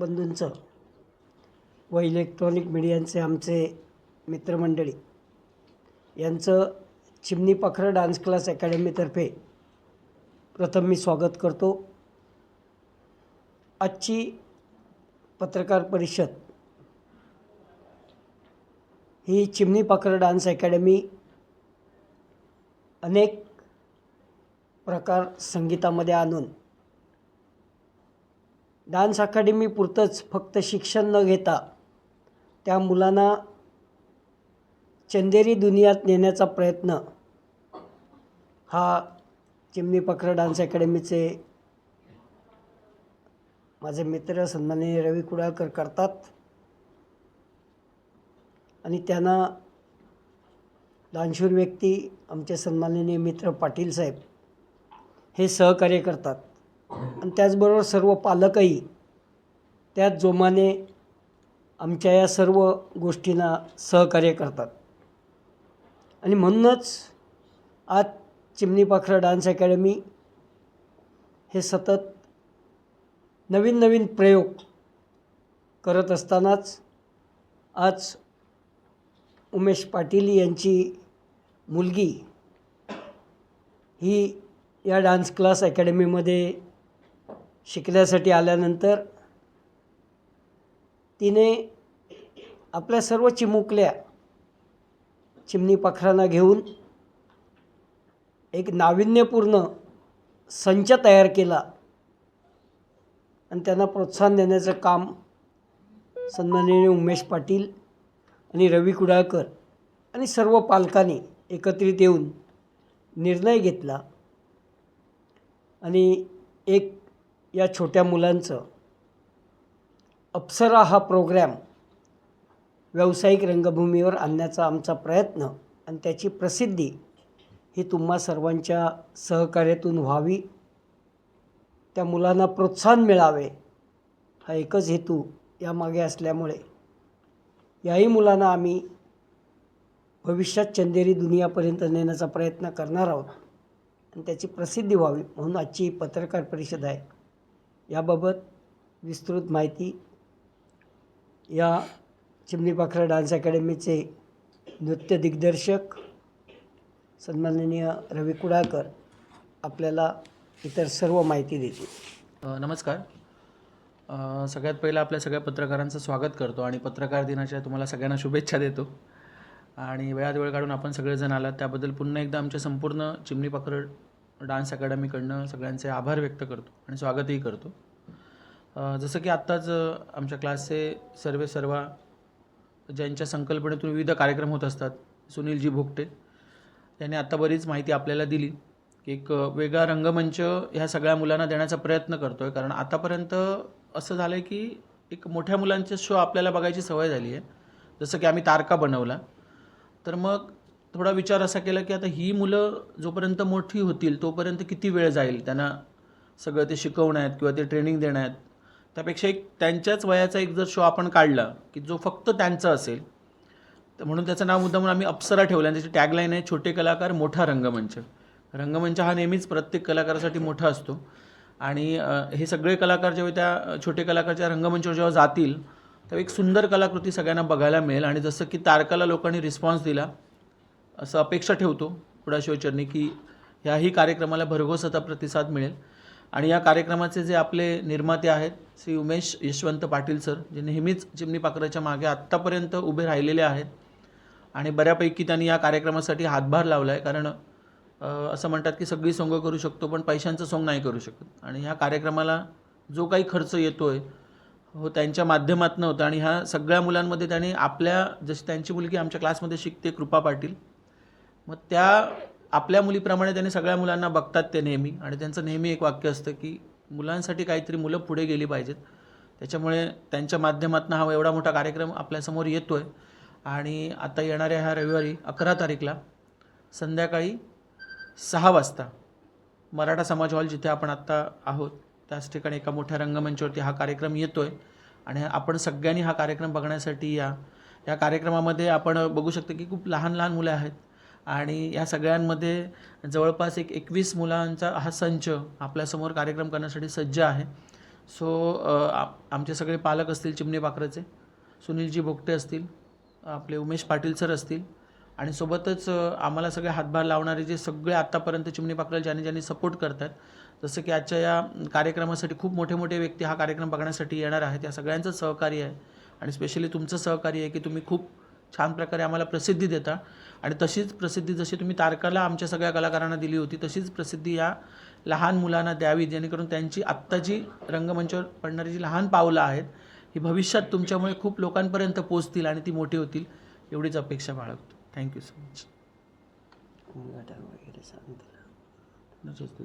बंधूंचं व इलेक्ट्रॉनिक मीडियांचे आमचे मित्रमंडळी. यांचं चिमणी पाखरं डान्स क्लास अकॅडमीतर्फे प्रथम मी स्वागत करतो. आजची पत्रकार परिषद ही चिमणी पाखरं डान्स अकॅडमी अनेक प्रकार संगीतामध्ये आणून डान्स अकॅडमीपुरतंच फक्त शिक्षण न घेता त्या मुलांना चंदेरी दुनियात नेण्याचा प्रयत्न हा चिमणी पखर डान्स अकॅडमीचे माझे मित्र सन्माननीय रवी कुडाळकर करतात. आणि त्यांना दानशूर व्यक्ती आमचे सन्माननीय मित्र पाटील साहेब हे सहकार्य करतात. आणि त्याचबरोबर सर्व पालकही त्याच जोमाने आमच्या या सर्व गोष्टींना सहकार्य करतात. आणि म्हणूनच आज चिमणी पाखरं डान्स अकॅडमी हे सतत नवीन नवीन प्रयोग करत असतानाच आज उमेश पाटील यांची मुलगी ही या डान्स क्लास अकॅडमीमध्ये शिकण्यासाठी आल्यानंतर तिने आपल्या सर्व चिमुकल्या चिमणी पाखरांना घेऊन एक नाविन्यपूर्ण संच तयार केला आणि त्यांना प्रोत्साहन देण्याचं काम सन्माननीय उमेश पाटील आणि रवी कुडाळकर आणि सर्व पालकांनी एकत्रित येऊन निर्णय घेतला आणि एक या छोट्या मुलांचं. अप्सरा हा प्रोग्रॅम व्यावसायिक रंगभूमीवर आणण्याचा आमचा प्रयत्न आणि त्याची प्रसिद्धी ही तुम्हा सर्वांच्या सहकार्यातून व्हावी. त्या मुलांना प्रोत्साहन मिळावे हा एकच हेतू यामागे असल्यामुळे. याही मुलांना आम्ही भविष्यात चंदेरी दुनियापर्यंत नेण्याचा प्रयत्न करणार आहोत आणि त्याची प्रसिद्धी व्हावी म्हणून आजची पत्रकार परिषद आहे. याबाबत विस्तृत माहिती या चिमणीपाखरा डान्स अकॅडमीचे नृत्य दिग्दर्शक सन्माननीय रवी कुडाळकर आपल्याला इतर सर्व माहिती देतील. नमस्कार. सगळ्यात पहिलं आपल्या सगळ्या पत्रकारांचं स्वागत करतो आणि पत्रकार दिनाच्या तुम्हाला सगळ्यांना शुभेच्छा देतो. आणि वेळात वेळ काढून आपण सगळेजण आलात त्याबद्दल पुन्हा एकदा आमच्या संपूर्ण चिमणीपाखर डान्स अकॅडमीकडनं सगळ्यांचे आभार व्यक्त करतो आणि स्वागतही करतो. जसं की आत्ताच आमच्या क्लासचे सर्वे सर्वा ज्यांच्या संकल्पनेतून विविध कार्यक्रम होत असतात सुनीलजी भोगटे यांनी आत्ता बरीच माहिती आपल्याला दिली एक वेगळा रंगमंच ह्या सगळ्या मुलांना देण्याचा प्रयत्न करतो आहे कारण आतापर्यंत असं झालं आहे की एक मोठ्या मुलांचे शो आपल्याला बघायची सवय झाली आहे जसं की आम्ही तारका बनवला. तर मग थोडा विचार असा केला की आता ही मुलं जोपर्यंत मोठी होतील तोपर्यंत किती वेळ जाईल त्यांना सगळं ते शिकवण्यात किंवा ते ट्रेनिंग देण्यात? त्यापेक्षा एक त्यांच्याच वयाचा एक जर शो आपण काढला की जो फक्त त्यांचा असेल तर म्हणून त्याचं नाव मुद्दा म्हणून आम्ही अप्सरा ठेवलं आणि त्याची टॅगलाईन आहे छोटे कलाकार मोठा रंगमंच. रंगमंच हा नेहमीच प्रत्येक कलाकारासाठी मोठा असतो. आणि हे सगळे कलाकार जेव्हा त्या छोटे कलाकारच्या रंगमंचावर जेव्हा जातील तेव्हा एक सुंदर कलाकृती सगळ्यांना बघायला मिळेल. आणि जसं की तारकाला लोकांनी रिस्पॉन्स दिला असं अपेक्षा ठेवतो पुढा शिवचरणी की ह्याही कार्यक्रमाला भरघोस आता प्रतिसाद मिळेल. आणि या कार्यक्रमाचे जे आपले निर्माते आहेत श्री उमेश यशवंत पाटील सर जे नेहमीच चिमणी पाखराच्या मागे आत्तापर्यंत उभे राहिलेले आहेत आणि बऱ्यापैकी त्यांनी या कार्यक्रमासाठी हातभार लावला आहे कारण असं म्हणतात की सगळी सोंग करू शकतो पण पैशांचं सोंग नाही करू शकत. आणि ह्या कार्यक्रमाला जो काही खर्च येतो आहे हो त्यांच्या माध्यमातून होतं. आणि ह्या सगळ्या मुलांमध्ये त्यांनी आपल्या जशी त्यांची मुलगी आमच्या क्लासमध्ये शिकते कृपा पाटील मग त्या आपल्या मुलीप्रमाणे त्यांनी सगळ्या मुलांना बघतात ते नेहमी. आणि त्यांचं नेहमी एक वाक्य असतं की मुलांसाठी काहीतरी मुलं पुढे गेली पाहिजेत. त्याच्यामुळे त्यांच्या माध्यमातून हा एवढा मोठा कार्यक्रम आपल्यासमोर येतो आहे आणि आता येणाऱ्या ह्या रविवारी अकरा तारीखला संध्याकाळी सहा वाजता मराठा समाज हॉल जिथे आपण आत्ता आहोत त्याच ठिकाणी एका मोठ्या रंगमंचावरती हा कार्यक्रम येतो आहे आणि आपण सगळ्यांनी हा कार्यक्रम बघण्यासाठी या. या कार्यक्रमामध्ये आपण बघू शकतो की खूप लहान लहान मुलं आहेत. आणि या सगळ्यांमध्ये जवळपास एक एकवीस मुलांचा हा संच आपल्यासमोर कार्यक्रम करण्यासाठी सज्ज आहे. सो आमचे सगळे पालक असतील चिमणे पाखराचे सुनीलजी भोगटे असतील आपले उमेश पाटील सर असतील आणि सोबतच आम्हाला सगळे हातभार लावणारे जे सगळे आत्तापर्यंत चिमणी पाखराला ज्यांनी ज्यांनी सपोर्ट करतात जसं की आजच्या या कार्यक्रमासाठी खूप मोठे मोठे व्यक्ती हा कार्यक्रम बघण्यासाठी येणार आहेत. या सगळ्यांचं सहकार्य आहे. आणि स्पेशली तुमचं सहकार्य आहे की तुम्ही खूप छान प्रकारे आम्हाला प्रसिद्धी देता. आणि तशीच प्रसिद्धी जशी तुम्ही तारकाला आमच्या सगळ्या कलाकारांना दिली होती तशीच प्रसिद्धी या लहान मुलांना द्यावी जेणेकरून त्यांची आत्ताची रंगमंचावर पडणारी जी लहान पावलं आहेत ही भविष्यात तुमच्यामुळे खूप लोकांपर्यंत पोचतील आणि ती मोठी होतील एवढीच अपेक्षा बाळगतो. थँक्यू सो मच वगैरे